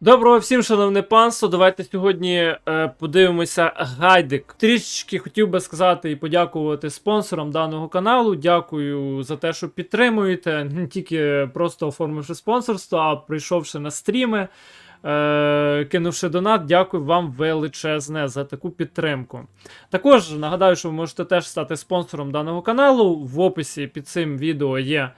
Доброго всім, шановне панство. Давайте сьогодні е, подивимося гайдик. Трішечки хотів би сказати і подякувати спонсорам даного каналу. Дякую за те, що підтримуєте. Не тільки просто оформивши спонсорство, а прийшовши на стріми, е, кинувши донат. Дякую вам величезне за таку підтримку. Також нагадаю, що ви можете теж стати спонсором даного каналу. В описі під цим відео є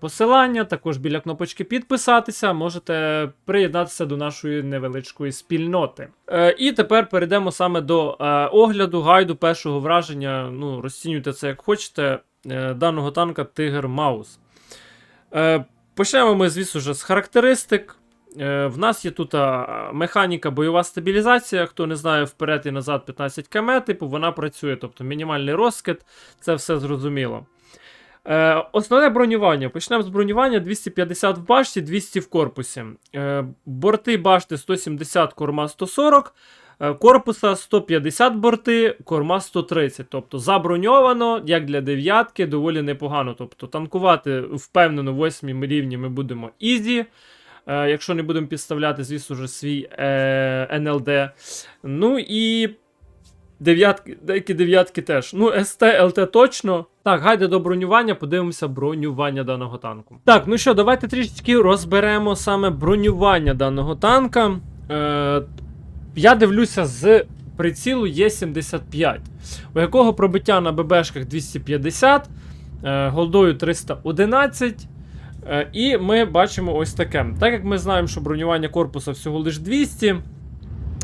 посилання. Також біля кнопочки підписатися. Можете приєднатися до нашої невеличкої спільноти. Е, і тепер перейдемо саме до е, огляду гайду першого враження. Ну, розцінюйте це як хочете. е, даного танка Тигр Маус. Е, почнемо ми, звісно ж, з характеристик. Е, В нас є тут механіка, бойова стабілізація. Хто не знає, вперед і назад 15 км, типу вона працює, тобто мінімальний розкид, це все зрозуміло. Е, основне бронювання. Почнемо з бронювання 250 в башті, 200 в корпусі. Е, борти башти 170, корма 140, е, корпуса 150 борти, корма 130. Тобто заброньовано, як для дев'ятки, доволі непогано. Тобто танкувати впевнено 8 рівні ми будемо ізі. Е, якщо не будемо підставляти, звісно ж, свій е, НЛД. Ну і дев'ятки, деякі дев'ятки теж. Ну, СТ, ЛТ точно. Так, гайде до бронювання, подивимося бронювання даного танку. Так, ну що, давайте трішечки розберемо саме бронювання даного танка. Е, я дивлюся з прицілу Є75, у якого пробиття на ББшках 250, е, голдою 311. Е, І ми бачимо ось таке. Так як ми знаємо, що бронювання корпуса всього лише 200,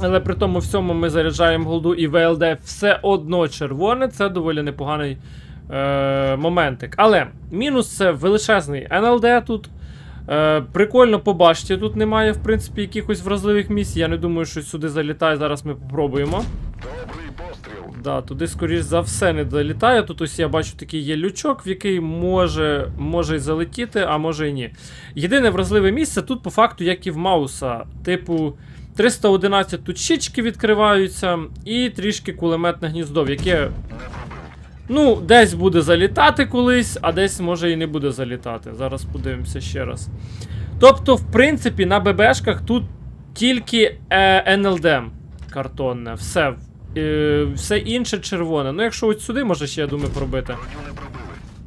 але при тому всьому ми заряджаємо голду і ВЛД все одно червоне, це доволі непоганий е, моментик. Але мінус це величезний НЛД тут. Е, прикольно по башті тут немає, в принципі, якихось вразливих місць. Я не думаю, що сюди залітає. Зараз ми попробуємо. Добрий постріл. Да, туди, скоріш за все, не долітає. Тут ось я бачу такий є лючок, в який може, може й залетіти, а може й ні. Єдине вразливе місце тут, по факту, як і в Мауса. Типу, 311 тут щічки відкриваються, і трішки кулеметне гніздо, яке. Ну, десь буде залітати колись, а десь може і не буде залітати. Зараз подивимося ще раз. Тобто, в принципі, на ББшках тут тільки е, НЛД картонне. Все. Е, все інше червоне. Ну, якщо от сюди, може ще, я думаю, пробити.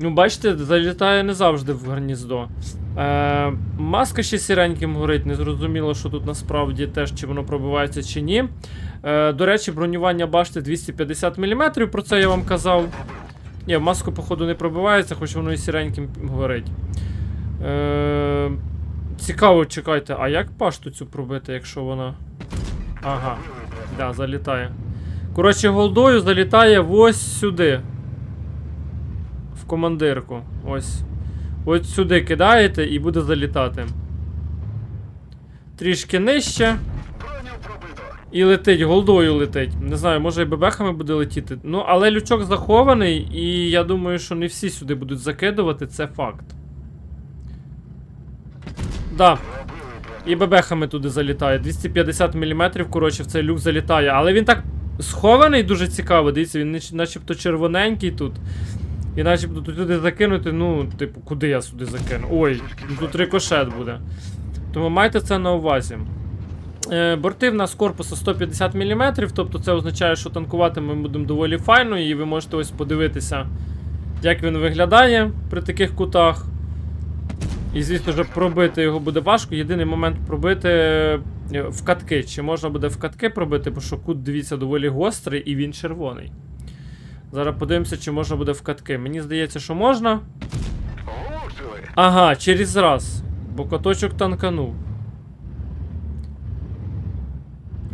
Ну, бачите, залітає не завжди в гніздо. Е, маска ще сіреньким горить, не зрозуміло, що тут насправді теж чи воно пробивається чи ні. Е, до речі, бронювання башти 250 мм, про це я вам казав. Ні, маску, походу, не пробивається, хоч воно і сіреньким горить. Е, цікаво, чекайте, а як башту цю пробити, якщо вона. Ага, да, залітає. Коротше, голдою залітає ось сюди командирку. Ось. Ось сюди кидаєте і буде залітати. Трішки нижче. І летить, голдою летить. Не знаю, може і бебехами буде летіти. Ну, але лючок захований, і я думаю, що не всі сюди будуть закидувати, це факт. Да. І бебехами туди залітає. 250 мм, коротше, в цей люк залітає. Але він так схований дуже цікаво. Дивіться, він начебто червоненький тут. І начебто туди закинути, ну, типу, куди я сюди закину? Ой, ну тут рикошет буде. Тому майте це на увазі. Е, борти в нас корпусу 150 мм, тобто це означає, що танкувати ми будемо доволі файно, і ви можете ось подивитися, як він виглядає при таких кутах. І, звісно ж, пробити його буде важко. Єдиний момент пробити е, в катки. Чи можна буде в катки пробити, бо що кут, дивіться, доволі гострий і він червоний. Зараз подивимося, чи можна буде в катки. Мені здається, що можна. Ага, через раз. Бо каточок танканув.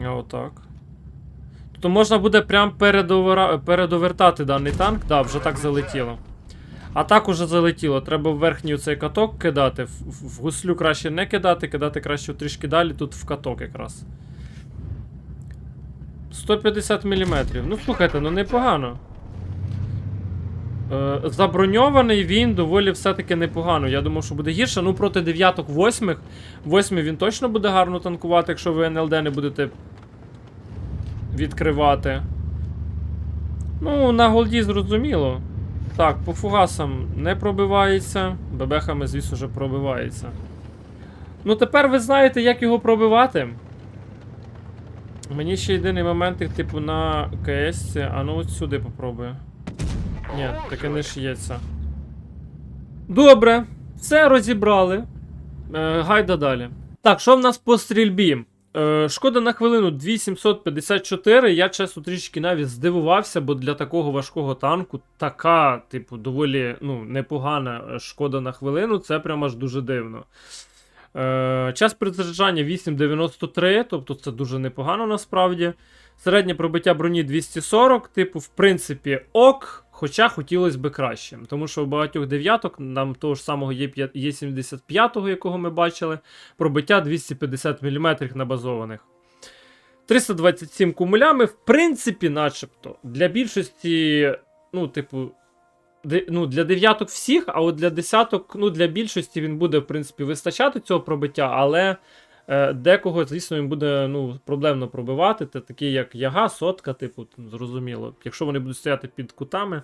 Отак. Тобто можна буде прям передовера... передовертати даний танк. Да, вже так залетіло. А так уже залетіло. Треба в верхній цей каток кидати. В, в гуслю краще не кидати, кидати краще трішки далі, тут в каток якраз. 150 мм. Ну слухайте, ну непогано. Е, заброньований він доволі все-таки непогано. Я думав, що буде гірше. Ну, проти дев'яток восьмих. Восьмий він точно буде гарно танкувати, якщо ви НЛД не будете відкривати. Ну, на голді зрозуміло. Так, по фугасам не пробивається. Бебехами, звісно ж, пробивається. Ну тепер ви знаєте, як його пробивати. Мені ще єдиний момент, типу, на КС, а ну от сюди попробую. Ні, таке не шиється. Добре, все розібрали. Е, гайда далі. Так, що в нас по стрільбі? Е, шкода на хвилину 2754. Я чесно трішки навіть здивувався, бо для такого важкого танку така, типу, доволі ну, непогана е, шкода на хвилину. Це прямо аж дуже дивно. Е, час перезаряджання 8,93, тобто це дуже непогано насправді. Середнє пробиття броні 240, типу, в принципі, ок, хоча хотілося б краще. Тому що у багатьох дев'яток, нам того ж самого є, є 75-го, якого ми бачили, пробиття 250 мм на базованих. 327 кумулями, в принципі, начебто, для більшості, ну, типу, ну, для дев'яток всіх, а от для десяток, ну, для більшості він буде, в принципі, вистачати цього пробиття, але декого, звісно, він буде ну, проблемно пробивати. Це такі, як яга, сотка, типу, зрозуміло. Якщо вони будуть стояти під кутами.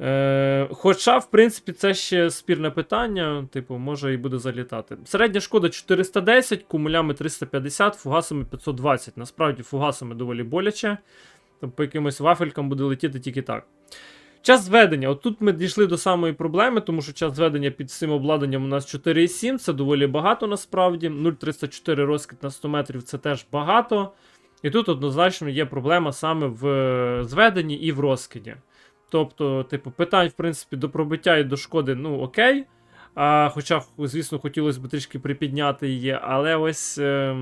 Е, хоча, в принципі, це ще спірне питання, типу, може і буде залітати. Середня шкода 410, кумулями 350, фугасами 520. Насправді, фугасами доволі боляче. Тобто по якимось вафелькам буде летіти тільки так. Час зведення. От тут ми дійшли до самої проблеми, тому що час зведення під цим обладнанням у нас 4,7, це доволі багато насправді. 0,304 розкид на 100 метрів це теж багато. І тут однозначно є проблема саме в е, зведенні і в розкиді. Тобто, типу, питань, в принципі, до пробиття і до шкоди, ну окей. А, хоча, звісно, хотілося б трішки припідняти її, але ось. Е,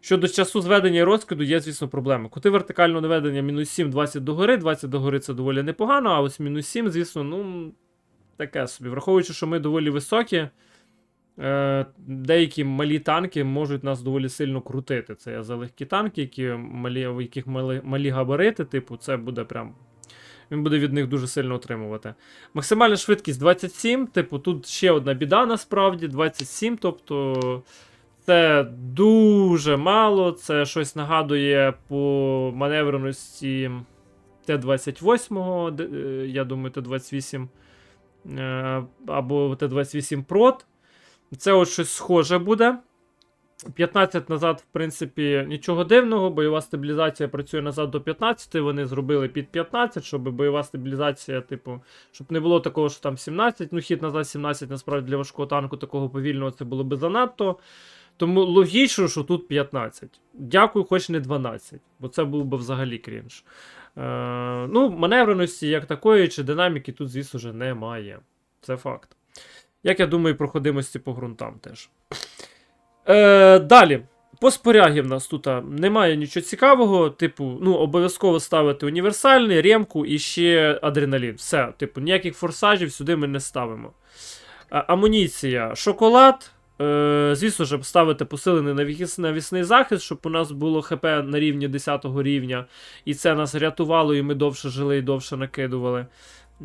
Щодо часу зведення і розкиду, є, звісно, проблеми. Кути вертикального наведення мінус 7, 20 догори. 20 догори це доволі непогано, а ось мінус 7, звісно, ну, таке собі. Враховуючи, що ми доволі високі, е, деякі малі танки можуть нас доволі сильно крутити. Це я за легкі танки, які малі, у яких мали, малі габарити, типу, це буде прям. Він буде від них дуже сильно отримувати. Максимальна швидкість 27. Типу, тут ще одна біда насправді. 27, тобто. Це дуже мало. Це щось нагадує по маневреності Т-28, е, я думаю, Т-28 е, або Т-28 Прот. Це от щось схоже буде. 15 назад, в принципі, нічого дивного. Бойова стабілізація працює назад до 15. Вони зробили під 15, щоб бойова стабілізація, типу, щоб не було такого, що там 17. Ну, хід назад 17, насправді для важкого танку такого повільного це було би занадто. Тому логічно, що тут 15. Дякую, хоч не 12, бо це був би взагалі крінж. Е, ну, маневреності як такої чи динаміки тут, звісно ж, немає. Це факт. Як я думаю, проходимості по ґрунтам теж. Е, далі. По спорягі в нас тут немає нічого цікавого. Типу, ну, обов'язково ставити універсальний, ремку і ще адреналін. Все, типу, ніяких форсажів сюди ми не ставимо. А, амуніція, шоколад. Е, звісно ж, ставити посилений навіс- навісний захист, щоб у нас було ХП на рівні 10 рівня, і це нас рятувало, і ми довше жили і довше накидували.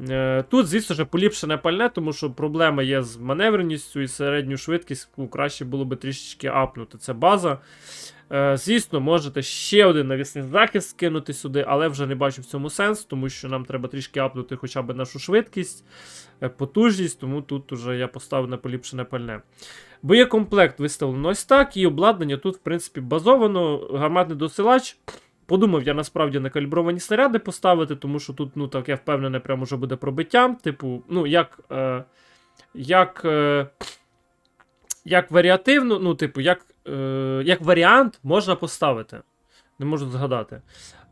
Е, Тут, звісно ж, поліпшене пальне, тому що проблема є з маневреністю і середню швидкість ну, краще було би трішечки апнути. Це база. Е, Звісно, можете ще один навісний захист скинути сюди, але вже не бачу в цьому сенс, тому що нам треба трішки апнути хоча б нашу швидкість, е, потужність, тому тут уже я поставив на поліпшене пальне. Боєкомплект виставлено ось так, і обладнання тут, в принципі, базовано. Гарматний досилач. Подумав, я насправді на калібровані снаряди поставити, тому що тут, ну так, я впевнений, прямо вже буде пробиття. Типу, ну, як. Е, як, е, як варіативно, ну, типу, як, е, як варіант можна поставити. Не можу згадати.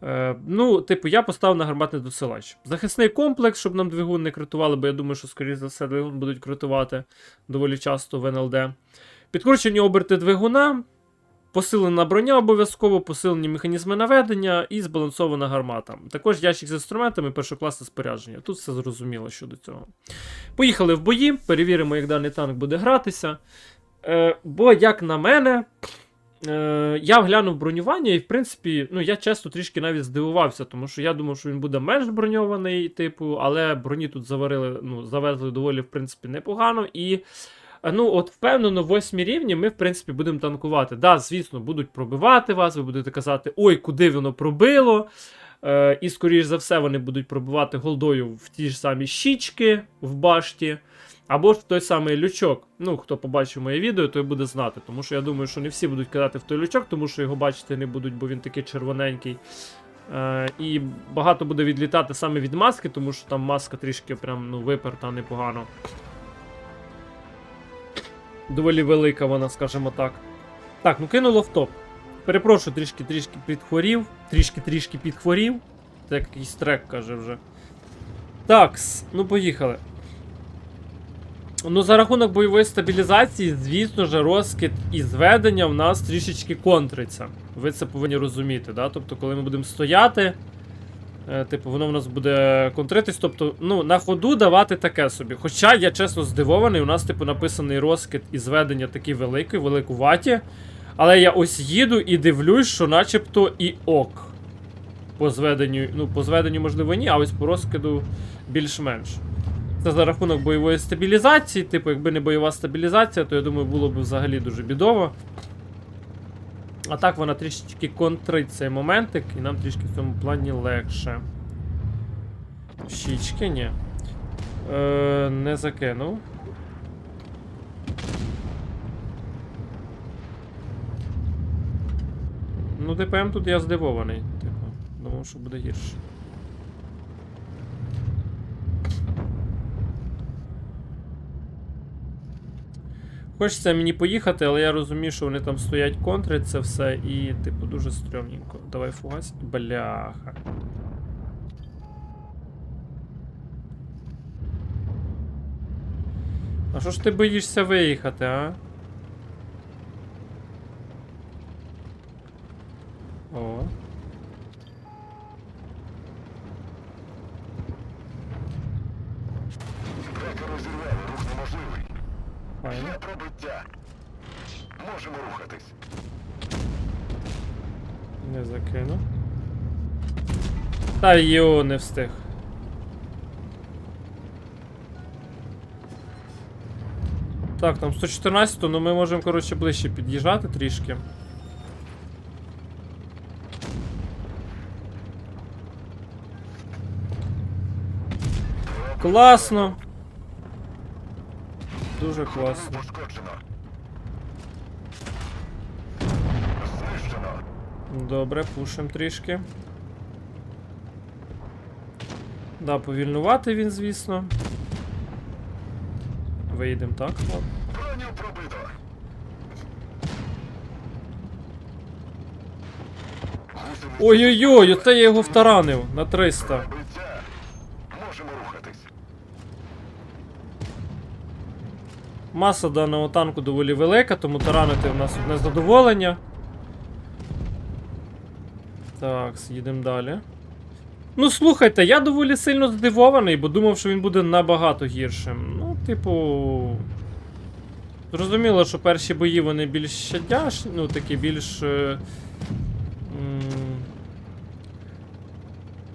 Е, ну, типу, я поставив на гарматний досилач. Захисний комплекс, щоб нам двигун не критували, бо я думаю, що, скоріше за все, двигун будуть критувати доволі часто в НЛД. Підкручені оберти двигуна, посилена броня обов'язково, посилені механізми наведення і збалансована гармата. Також ящик з інструментами, першокласне спорядження. Тут все зрозуміло щодо цього. Поїхали в бої, перевіримо, як даний танк буде гратися. Е, бо, як на мене, е, я вглянув бронювання, і, в принципі, ну, я чесно трішки навіть здивувався, тому що я думав, що він буде менш броньований, типу, але броні тут заварили, ну, завезли доволі, в принципі, непогано. І ну, от впевнено, в восьмій рівні ми, в принципі, будемо танкувати. Да, звісно, будуть пробивати вас, ви будете казати, ой, куди воно пробило. Е, і, скоріш за все, вони будуть пробивати голдою в ті ж самі щічки в башті. Або ж той самий лючок. Ну, хто побачив моє відео, той буде знати. Тому що я думаю, що не всі будуть кидати в той лючок, тому що його бачити не будуть, бо він такий червоненький. Е, і багато буде відлітати саме від маски, тому що там маска трішки прям ну, виперта непогано. Доволі велика вона, скажімо так. Так, ну кинуло в топ. Перепрошую, трішки трішки підхворів. Трішки трішки підхворів. Це якийсь трек каже вже. Такс, ну поїхали. Ну, за рахунок бойової стабілізації, звісно ж, розкид і зведення в нас трішечки контриться. Ви це повинні розуміти, да? Тобто, коли ми будемо стояти, е, типу, воно в нас буде контритись. Тобто, ну, на ходу давати таке собі. Хоча я чесно здивований, у нас, типу, написаний розкид і зведення такий великий, великуваті. Але я ось їду і дивлюсь, що начебто і ок. По зведенню, ну, по зведенню, можливо, ні, а ось по розкиду більш-менш. Це за рахунок бойової стабілізації. Типу, якби не бойова стабілізація, то я думаю, було б взагалі дуже бідово. А так вона трішечки контрить цей моментик, і нам трішки в цьому плані легше. Щічки, ні. Е, не закинув. Ну, ДПМ тут я здивований. Типу, думав, що буде гірше. Хочеться мені поїхати, але я розумію, що вони там стоять контри, це все і, типу, дуже стрьомненько. Давай фугас. Бляха. А що ж ти боїшся виїхати, а? О. Бреки розірвали, рух неможливий. Файно. Є пробиття. Можемо рухатись. Не закину. Та йо, не встиг. Так, там 114, ну ми можемо, коротше, ближче під'їжджати трішки. Класно. Дуже класно. Добре, пушим трішки. Да, повільнувати він, звісно. Вийдемо так. Броню пробито. Ой-ой-ой, оце я його втаранив на 300. Можемо рухатись. Маса даного танку доволі велика, тому таранити в нас одне задоволення. Так, їдемо далі. Ну, слухайте, я доволі сильно здивований, бо думав, що він буде набагато гіршим. Ну, типу. Зрозуміло, що перші бої вони більш щадяшні, ну такі більш. е,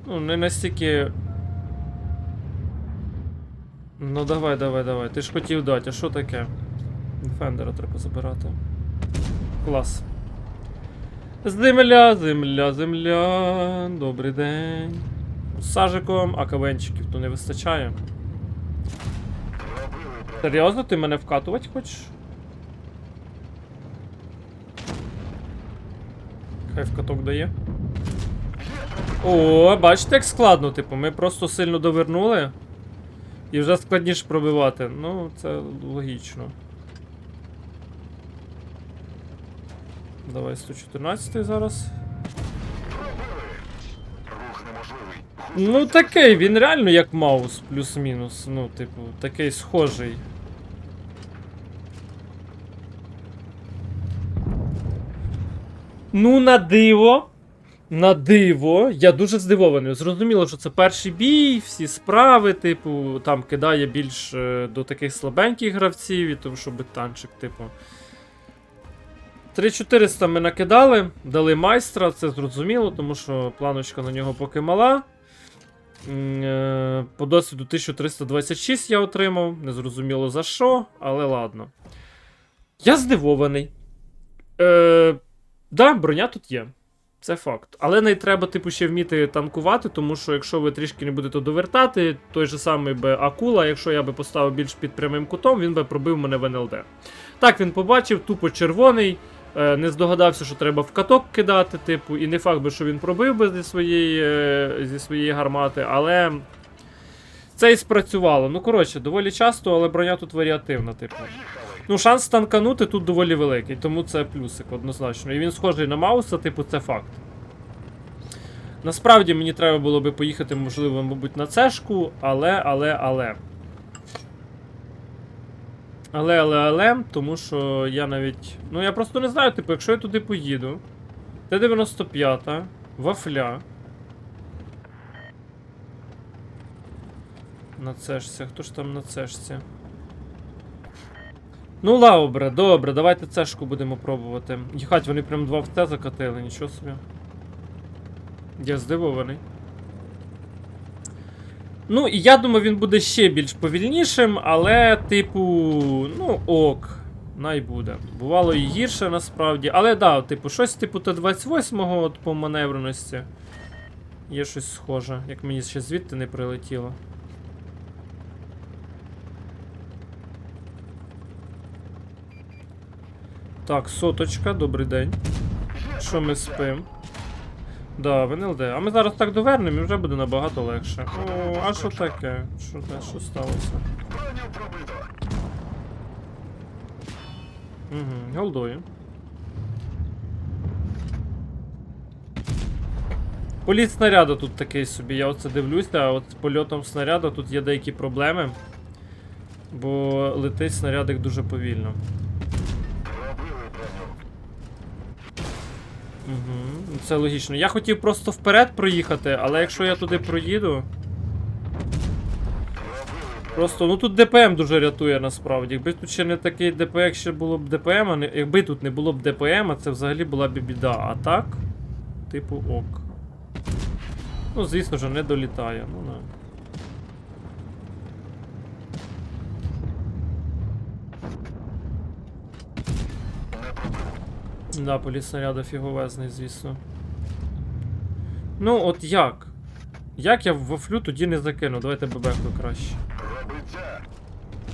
Ну, не настільки. Ну давай, давай, давай. Ти ж хотів дати, а що таке? Фендера треба забирати. Клас. Земля, земля, земля. Добрий день. Сажиком, а кавенчиків то не вистачає. Серйозно, ти мене вкатувати хочеш? Хай вкаток дає. О, бачите, як складно, типу, ми просто сильно довернули. І вже складніше пробивати. Ну, це логічно. Давай 114 зараз. Ну такий, він реально як маус, плюс-мінус. Ну, типу, такий схожий. Ну, на диво. На диво. Я дуже здивований. Зрозуміло, що це перший бій, всі справи, типу, там кидає більш е, до таких слабеньких гравців, і тому щоб танчик, типу. 3400 ми накидали, дали майстра, це зрозуміло, тому що планочка на нього поки мала. Е, По досвіду 1326 я отримав. Незрозуміло за що, але ладно. Я здивований. Е, да, броня тут є. Це факт. Але не треба, типу, ще вміти танкувати, тому що якщо ви трішки не будете довертати, той же самий би акула, якщо я би поставив більш під прямим кутом, він би пробив мене в НЛД. Так він побачив, тупо червоний, не здогадався, що треба в каток кидати, типу, і не факт би, що він пробив би зі своєї, е, зі своєї гармати, але. Це і спрацювало. Ну, коротше, доволі часто, але броня тут варіативна, типу. Ну, шанс танканути тут доволі великий, тому це плюсик однозначно. І він схожий на Мауса, типу, це факт. Насправді мені треба було би поїхати, можливо, мабуть, на цешку, але, але, але. Але, але, але, тому що я навіть. Ну, я просто не знаю, типу, якщо я туди поїду. Т-95, вафля. На цешці, хто ж там на цешці? Ну, добре, добре, давайте цешку будемо пробувати. Їхать, вони прям два в Т закатили, нічого собі. Я здивований. Ну, і я думаю, він буде ще більш повільнішим, але, типу, ну, ок. Най буде. Бувало і гірше насправді. Але да, типу, щось типу Т-28 от по маневреності. Є щось схоже, як мені ще звідти не прилетіло. Так, соточка, добрий день. Що ми пробиття. спим? Да, в НЛД. А ми зараз так довернемо і вже буде набагато легше. О, а що таке? Що, те- що сталося? Угу, голдою. Політ снаряду тут такий собі, я оце дивлюся, а от з польотом снаряду тут є деякі проблеми. Бо летить снарядик дуже повільно. Це логічно. Я хотів просто вперед проїхати, але якщо я туди проїду. Просто ну тут ДПМ дуже рятує насправді. Якби тут ще не такий ДП, якщо було б ДПМ, а не, якби тут не було б ДПМ, а це взагалі була б біда. А так, типу ок. Ну, звісно ж, не долітає. Ну да. Не пробив. Да, політ снаряда фіговезний, звісно. Ну, от як? Як я вафлю тоді не закину? Давайте бебеху краще.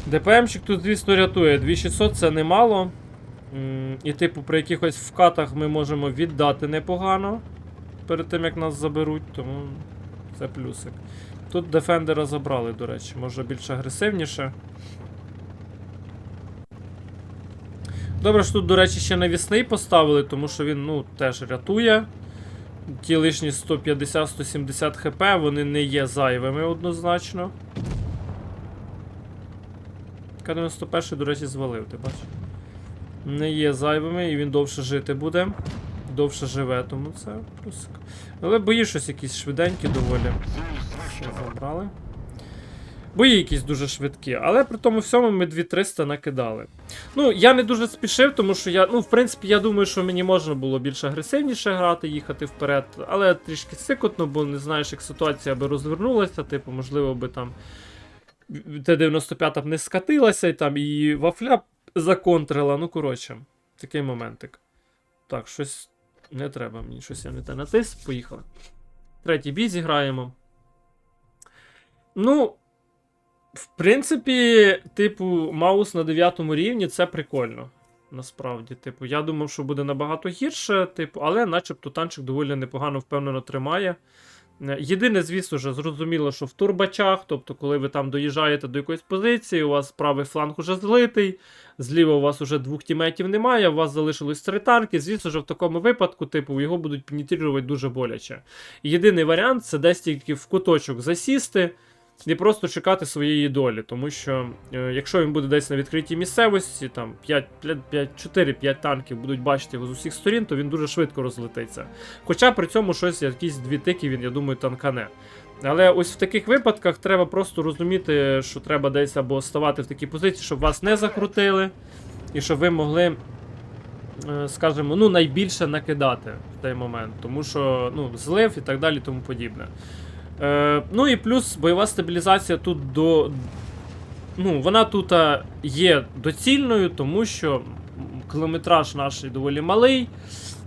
ДПМчик тут, звісно, рятує. 2600 це немало. І, типу, при якихось вкатах ми можемо віддати непогано перед тим, як нас заберуть, тому це плюсик. Тут дефендера забрали, до речі, може більш агресивніше. Добре, що тут, до речі, ще навісний поставили, тому що він ну, теж рятує. Ті лишні 150-170 хп, вони не є зайвими однозначно. К-91, до речі, звалив, ти бачиш? Не є зайвими і він довше жити буде. Довше живе, тому це. Але бої щось якісь швиденькі доволі. Все забрали. Бої якісь дуже швидкі, але при тому всьому ми 2300 накидали. Ну, я не дуже спішив, тому що я, ну, в принципі, я думаю, що мені можна було більш агресивніше грати, їхати вперед, але трішки сикотно, бо не знаєш, як ситуація би розвернулася, типу, можливо, би там Т-95 б не скатилася, і там і вафля законтрила. Ну, коротше, такий моментик. Так, щось не треба мені, щось я не те натис. Поїхали. Третій бій зіграємо. Ну, в принципі, типу, маус на 9 рівні це прикольно. Насправді, типу, я думав, що буде набагато гірше, типу, але начебто танчик доволі непогано впевнено тримає. Е, Єдине, звісно ж, зрозуміло, що в турбачах, тобто, коли ви там доїжджаєте до якоїсь позиції, у вас правий фланг уже злитий, зліва у вас уже двох тіметів немає, у вас залишилось три танки. Звісно ж, в такому випадку, типу, його будуть пенітрувати дуже боляче. Єдиний варіант це десь тільки в куточок засісти і просто чекати своєї долі. Тому що, е, якщо він буде десь на відкритій місцевості, там 5, 5, 4-5 танків будуть бачити його з усіх сторін, то він дуже швидко розлетиться. Хоча при цьому щось, якісь дві тики він, я думаю, танкане. Але ось в таких випадках треба просто розуміти, що треба десь або ставати в такій позиції, щоб вас не закрутили, і щоб ви могли, е, скажімо, ну, найбільше накидати в той момент. Тому що ну, злив і так далі, тому подібне. Е, ну і плюс бойова стабілізація тут до. Ну, вона тут є доцільною, тому що кілометраж наш доволі малий.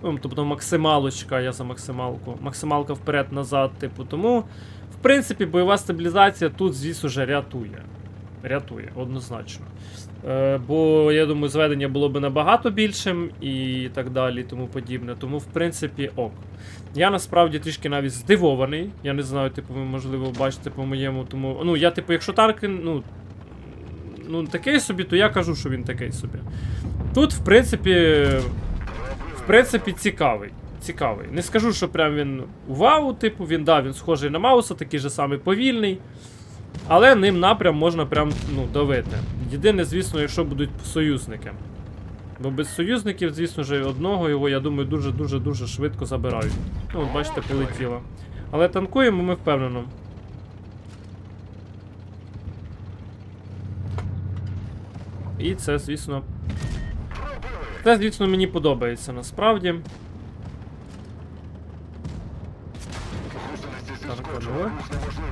Ну, тобто максималочка, я за максималку. Максималка вперед-назад, типу. Тому, в принципі, бойова стабілізація тут, звісно вже рятує. Рятує, однозначно. Е, бо я думаю, зведення було б набагато більшим і так далі, і тому подібне. Тому, в принципі, ок. Я насправді трішки навіть здивований. Я не знаю, типу, ви можливо бачите по моєму. Тому. Ну, я, типу, якщо Таркін, ну. Ну, такий собі, то я кажу, що він такий собі. Тут, в принципі, в принципі, цікавий. Цікавий. Не скажу, що прям він вау, типу, він да, він схожий на Мауса, такий же самий повільний. Але ним напрям можна прям ну, давити. Єдине, звісно, якщо будуть союзники. Бо без союзників, звісно ж, одного його, я думаю, дуже-дуже дуже швидко забирають. Ну, от бачите, полетіло. Але танкуємо ми впевнено. І це, звісно. Це, звісно, мені подобається насправді. Ну.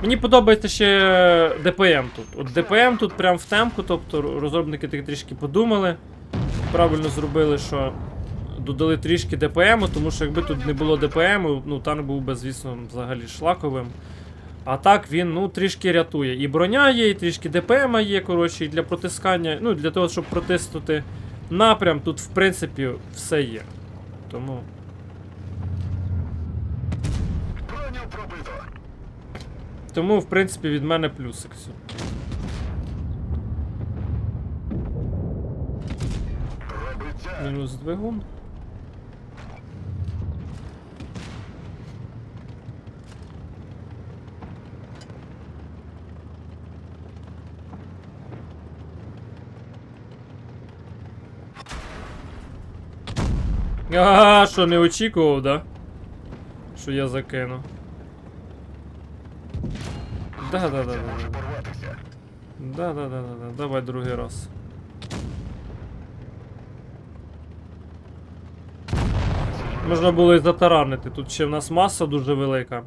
Мені подобається ще ДПМ тут. От ДПМ тут прям в темку, тобто розробники так трішки подумали. Правильно зробили, що додали трішки ДПМу, тому що якби тут не було ДПМу, ну танк був би, звісно, взагалі шлаковим. А так він ну, трішки рятує. І броня є, і трішки ДПМа є, коротше, і для протискання, ну, для того, щоб протиснути напрям, тут, в принципі, все є. Тому. Броню пробито. Тому, в принципі, від мене плюсик. Мінус двигун. А, що не очікував, да? Що я закину. Да, да, да, да. Да, да, да, да, да. Давай другий раз. Можна було і затаранити. Тут ще в нас маса дуже велика.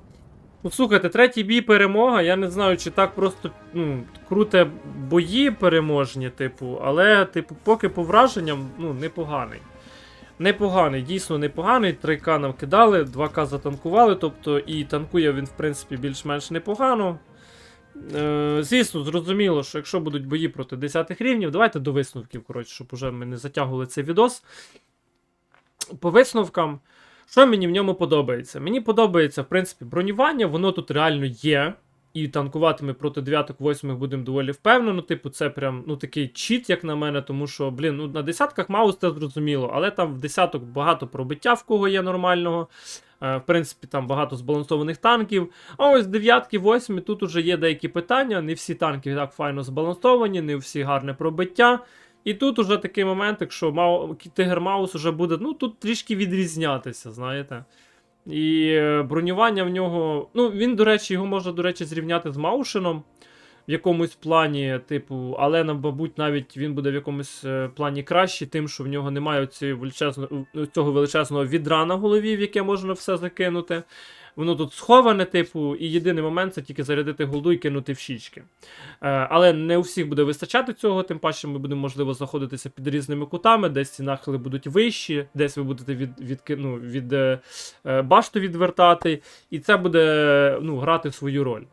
Ну, слухайте, третій бій перемога. Я не знаю, чи так просто ну, круте бої переможні, типу, але, типу, поки по враженням, ну, непоганий. Непоганий, дійсно непоганий. 3К нам кидали, 2К затанкували, тобто і танкує він, в принципі, більш-менш непогано. Е, звісно, зрозуміло, що якщо будуть бої проти 10 рівнів, давайте до висновків, коротше, щоб уже ми не затягували цей відос. По висновкам, що мені в ньому подобається? Мені подобається, в принципі, бронювання, воно тут реально є. І танкувати ми проти 9-8 будемо доволі впевнено. Типу, це прям ну такий чіт, як на мене, тому що, блін, ну на десятках Маус це зрозуміло, але там в десяток багато пробиття в кого є нормального. Е, В принципі, там багато збалансованих танків. А ось дев'ятки, восьмі, тут уже є деякі питання. Не всі танки так файно збалансовані, не всі гарне пробиття. І тут уже такий момент, якщо Мау... Тигр Маус уже буде, ну тут трішки відрізнятися, знаєте. І е, бронювання в нього. Ну, він, до речі, його можна, до речі, зрівняти з Маушином в якомусь плані, типу, але, мабуть, навіть він буде в якомусь е, плані кращий, тим, що в нього немає величезно... цього величезного відра на голові, в яке можна все закинути. Воно тут сховане, типу, і єдиний момент це тільки зарядити голду і кинути в щічки. Е, але не у всіх буде вистачати цього, тим паче ми будемо, можливо, знаходитися під різними кутами, десь ці нахили будуть вищі, десь ви будете від, від, ну, від е, башту відвертати, і це буде ну, грати свою роль.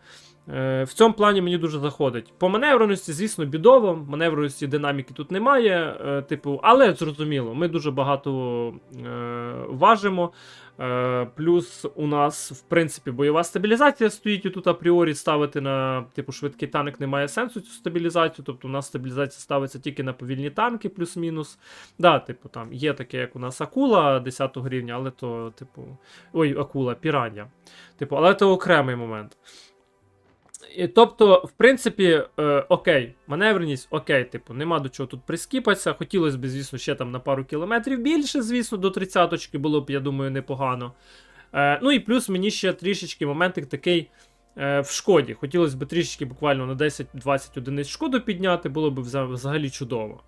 Е, В цьому плані мені дуже заходить. По маневреності, звісно, бідово. Маневреності динаміки тут немає. е, Типу, але зрозуміло, ми дуже багато е, важимо. Е, Плюс у нас, в принципі, бойова стабілізація стоїть і тут апріорі ставити на типу швидкий танк немає сенсу цю стабілізацію. Тобто у нас стабілізація ставиться тільки на повільні танки, плюс-мінус. Да, типу, там є таке, як у нас акула 10 рівня, але то, типу. Ой, акула, пірання. Типу, але це окремий момент. І, тобто, в принципі, е, окей, маневреність, окей, типу, нема до чого тут прискіпатися. Хотілося б, звісно, ще там на пару кілометрів більше, звісно, до 30-очки було б, я думаю, непогано. Е, ну і плюс мені ще трішечки моментик такий е, в шкоді. Хотілося б трішечки буквально на 10-20 одиниць шкоду підняти, було б взагалі чудово.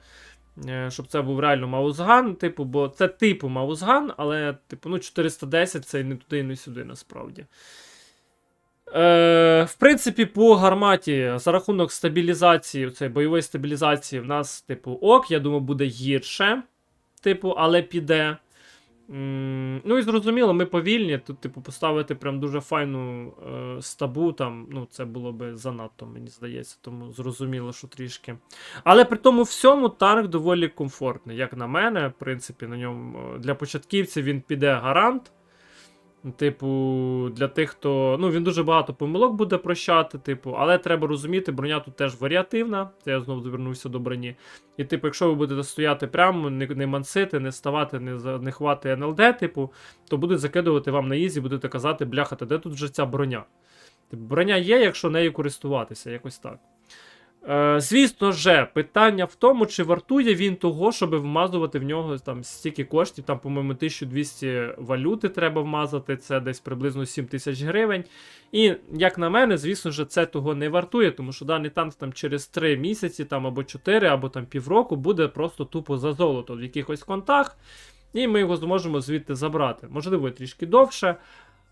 Е, щоб це був реально маузган, типу, бо це типу маузган, але, типу, ну, 410 це і не туди, і не сюди, насправді. Е, в принципі, по гарматі за рахунок стабілізації, цієї бойової стабілізації, в нас, типу, ок, я думаю, буде гірше. Типу, але піде. Ну і зрозуміло, ми повільні. Тут, типу, поставити прям дуже файну е, стабу, там, ну, це було би занадто, мені здається, тому зрозуміло, що трішки. Але при тому всьому танк доволі комфортний, як на мене. В принципі, на ньому е, для початківців він піде гарант. Типу, для тих, хто. Ну, він дуже багато помилок буде прощати, типу, але треба розуміти, броня тут теж варіативна. Це я знову звернувся до броні. І, типу, якщо ви будете стояти прямо, не, не мансити, не ставати, не, не хвати НЛД, типу, то будуть закидувати вам на ізі, будете казати, бляха, та де тут вже ця броня? Типу, броня є, якщо нею користуватися, якось так. Е, звісно же, питання в тому, чи вартує він того, щоб вмазувати в нього там стільки коштів, там, по-моєму, 1200 валюти треба вмазати, це десь приблизно 7 тисяч гривень. І, як на мене, звісно ж, це того не вартує, тому що даний танк там через 3 місяці, там або 4, або там півроку буде просто тупо за золото в якихось контах, і ми його зможемо звідти забрати. Можливо, трішки довше,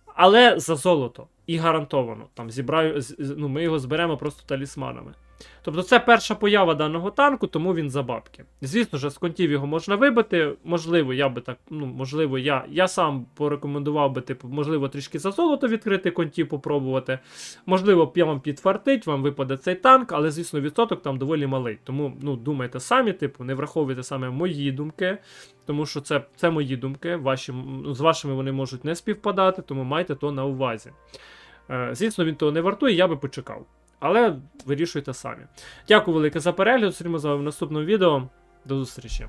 але за золото. І гарантовано. Там зібраю, ну, ми його зберемо просто талісманами. Тобто це перша поява даного танку, тому він за бабки. Звісно ж, з контів його можна вибити. Можливо, я би так, ну, можливо, я, я сам порекомендував би, типу, можливо, трішки за золото відкрити контів, попробувати. Можливо, я вам підфартить, вам випаде цей танк, але, звісно, відсоток там доволі малий. Тому ну, думайте самі, типу, не враховуйте саме мої думки, тому що це, це мої думки. Ваші, м, з вашими вони можуть не співпадати, тому майте то на увазі. Е, звісно, він того не вартує, я би почекав. Але вирішуйте самі. Дякую велике за перегляд. Зустрінемося з вами в наступному відео. До зустрічі.